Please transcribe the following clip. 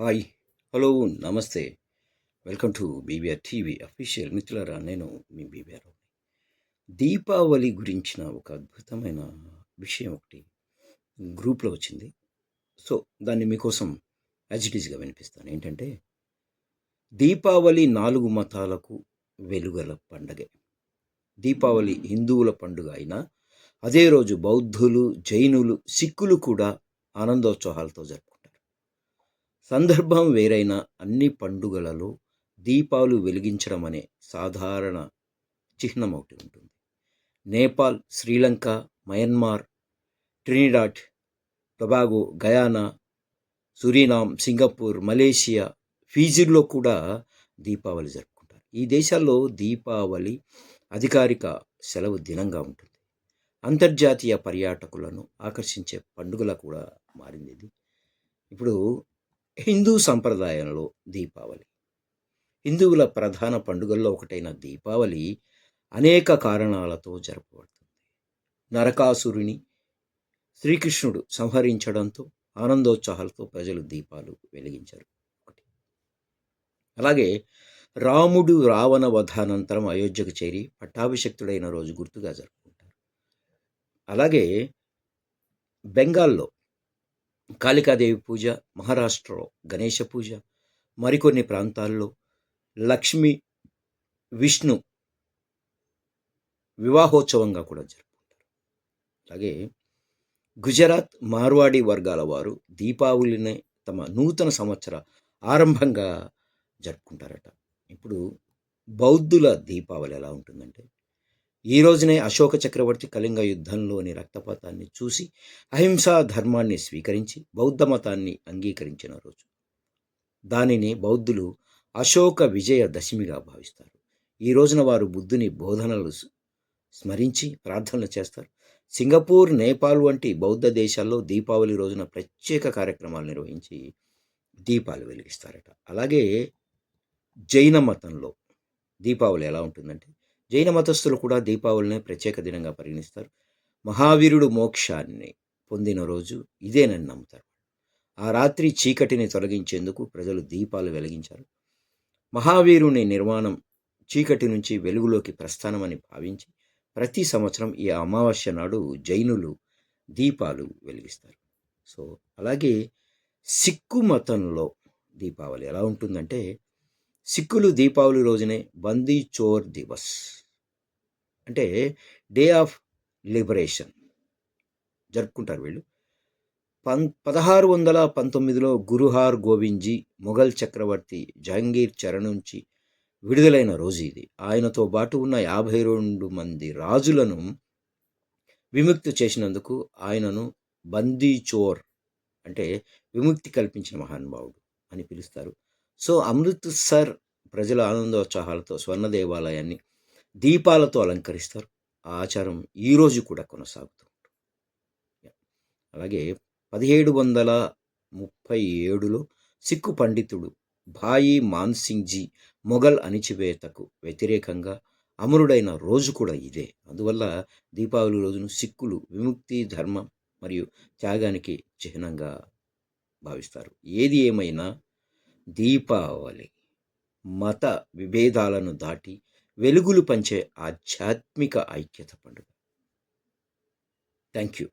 Hi hello నమస్తే. Welcome to BBR TV official మిత్రులరా నేను మీ బీబీఆర్ దీపావళి గురించిన ఒక అద్భుతమైన విషయం ఒకటి గ్రూప్లో వచ్చింది. సో దాన్ని మీకోసం యాజిటీస్గా వినిపిస్తాను. ఏంటంటే దీపావళి నాలుగు మతాలకు వెలుగల పండగే. దీపావళి హిందువుల పండుగ అయినా అదే రోజు బౌద్ధులు జైనులు సిక్కులు కూడా ఆనందోత్సవాలతో జరుపుకుంటారు. సందర్భం వేరైన అన్ని పండుగలలో దీపాలు వెలిగించడం అనే సాధారణ చిహ్నం ఒకటి ఉంటుంది. Nepal Sri Lanka Myanmar Trinidad Tobago Guyana Suriname Singapore Malaysia ఫీజీల్లో కూడా దీపావళి జరుపుకుంటారు. ఈ దేశాల్లో దీపావళి అధికారిక సెలవు దినంగా ఉంటుంది. అంతర్జాతీయ పర్యాటకులను ఆకర్షించే పండుగలా కూడా మారింది ఇది. ఇప్పుడు హిందూ సంప్రదాయంలో దీపావళి. హిందువుల ప్రధాన పండుగల్లో ఒకటైన దీపావళి అనేక కారణాలతో జరపబడుతుంది. నరకాసురుని శ్రీకృష్ణుడు సంహరించడంతో ఆనందోత్సాహాలతో ప్రజలు దీపాలు వెలిగించారు. ఒకటి. అలాగే రాముడు రావణ వధానంతరం అయోధ్యకు చేరి పట్టాభిషక్తుడైన రోజు గుర్తుగా జరుపుకుంటారు. అలాగే బెంగాల్లో కాళికాదేవి పూజ మహారాష్ట్రలో గణేష పూజ మరికొన్ని ప్రాంతాల్లో లక్ష్మి విష్ణు వివాహోత్సవంగా కూడా జరుపుకుంటారు. అలాగే గుజరాత్ మార్వాడి వర్గాల వారు దీపావళిని తమ నూతన సంవత్సర ఆరంభంగా జరుపుకుంటారట. ఇప్పుడు బౌద్ధుల దీపావళి ఎలా ఉంటుందంటే ఈ రోజునే అశోక చక్రవర్తి కళింగ యుద్ధంలోని రక్తపాతాన్ని చూసి అహింసా ధర్మాన్ని స్వీకరించి బౌద్ధ మతాన్ని అంగీకరించిన రోజు. దానిని బౌద్ధులు అశోక విజయ దశమిగా భావిస్తారు. ఈ రోజున వారు బుద్ధుని బోధనలు స్మరించి ప్రార్థనలు చేస్తారు. సింగపూర్ నేపాల్ వంటి బౌద్ధ దేశాల్లో దీపావళి రోజున ప్రత్యేక కార్యక్రమాలు నిర్వహించి దీపాలు వెలిగిస్తారట. అలాగే జైన మతంలో దీపావళి ఎలా ఉంటుందంటే జైన మతస్థులు కూడా దీపావళిని ప్రత్యేక దినంగా పరిగణిస్తారు. మహావీరుడు మోక్షాన్ని పొందిన రోజు ఇదేనని నమ్ముతారు. ఆ రాత్రి చీకటిని తొలగించేందుకు ప్రజలు దీపాలు వెలిగించారు. మహావీరుని నిర్మాణం చీకటి నుంచి వెలుగులోకి ప్రస్థానమని భావించి ప్రతి సంవత్సరం ఈ అమావాస్య నాడు జైనులు దీపాలు వెలిగిస్తారు. సో అలాగే సిక్కు మతంలో దీపావళి ఎలా ఉంటుందంటే సిక్కులు దీపావళి రోజునే బందీ చోర్ దివస్. అంటే డే ఆఫ్ లిబరేషన్. జరుపుకుంటారు వీళ్ళు. పం పదహారు వందల పంతొమ్మిదిలో గురుహార్ గోవింద్జీ మొఘల్ చక్రవర్తి జహంగీర్ చెర నుంచి విడుదలైన రోజు ఇది. ఆయనతో పాటు ఉన్న యాభై రెండు మంది రాజులను విముక్తి చేసినందుకు ఆయనను బందీ చోర్ అంటే విముక్తి కల్పించిన మహానుభావుడు అని పిలుస్తారు. సో అమృత్సర్ ప్రజల ఆనందోత్సాహాలతో స్వర్ణ దేవాలయాన్ని దీపాలతో అలంకరిస్తారు. ఆ ఆచారం ఈరోజు కూడా కొనసాగుతూ ఉంటుంది. అలాగే పదిహేడు వందల ముప్పై ఏడులో సిక్కు పండితుడు భాయి మాన్సింగ్జీ మొఘల్ అణిచివేతకు వ్యతిరేకంగా అమరుడైన రోజు కూడా ఇదే. అందువల్ల దీపావళి రోజును సిక్కులు విముక్తి ధర్మం మరియు త్యాగానికి చిహ్నంగా భావిస్తారు. ఏది ఏమైనా దీపావళి మత విభేదాలను దాటి వెలుగులు పంచే ఆధ్యాత్మిక ఐక్యత పండుగ. Thank you